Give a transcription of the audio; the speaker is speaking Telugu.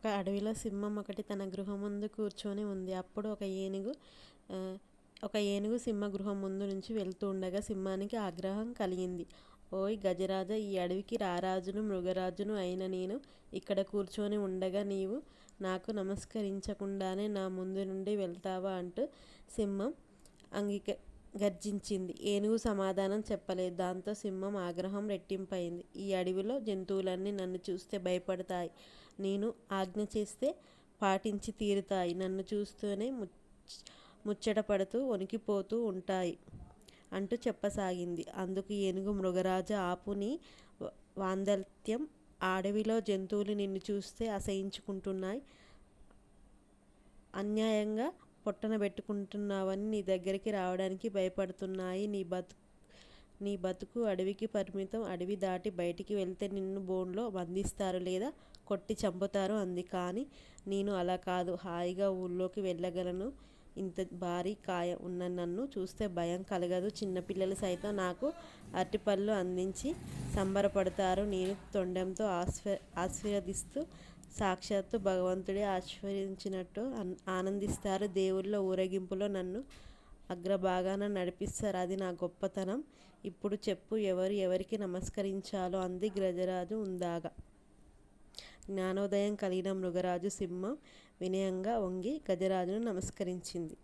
ఒక అడవిలో సింహం ఒకటి తన గృహం ముందు కూర్చొని ఉంది. అప్పుడు ఒక ఏనుగు ఒక ఏనుగు సింహ గృహం ముందు నుంచి వెళ్తూ ఉండగా సింహానికి ఆగ్రహం కలిగింది. ఓయ్ గజరాజ ఈ అడవికి రారాజును మృగరాజును అయిన నేను ఇక్కడ కూర్చొని ఉండగా నీవు నాకు నమస్కరించకుండానే నా ముందు నుండి వెళ్తావా అంటూ సింహం అంగీక గర్జించింది. ఏనుగు సమాధానం చెప్పలేదు. దాంతో సింహం ఆగ్రహం రెట్టింపైంది. ఈ అడవిలో జంతువులన్నీ నన్ను చూస్తే భయపడతాయి. నేను ఆజ్ఞ చేస్తే పాటించి తీరుతాయి. నన్ను చూస్తూనే ముచ్చ ముచ్చటపడుతూ వణికిపోతూ ఉంటాయి అంటూ చెప్పసాగింది. అందుకు ఏనుగు మృగరాజు ఆపుని వాందల్త్యం అడవిలో జంతువులు నిన్ను చూస్తే అసహించుకుంటున్నాయి. అన్యాయంగా పొట్టన పెట్టుకుంటున్నావని నీ దగ్గరికి రావడానికి భయపడుతున్నాయి. నీ బతు నీ బతుకు అడవికి పరిమితం అడవి దాటి బయటికి వెళ్తే నిన్ను బోన్లో బంధిస్తారు లేదా కొట్టి చంపుతారు అంది. కానీ నేను అలా కాదు. హాయిగా ఊళ్ళోకి వెళ్ళగలను. ఇంత భారీ కాయ ఉన్న నన్ను చూస్తే భయం కలగదు. చిన్నపిల్లలు సైతం నాకు అరటిపళ్ళు అందించి సంబరపడతారు. నేను తొండంతో ఆస్వ ఆశీర్వదిస్తూ సాక్షాత్తు భగవంతుడే ఆశీర్వదించినట్టు ఆనందిస్తారు. దేవుళ్ళ ఊరేగింపులో నన్ను అగ్రభాగాన నడిపిస్తారు. అది నా గొప్పతనం. ఇప్పుడు చెప్పు ఎవరు ఎవరికి నమస్కరించాలో అంది గజరాజు ఉందాగా. జ్ఞానోదయం కలిగిన మృగరాజు సింహం వినయంగా వంగి గజరాజును నమస్కరించింది.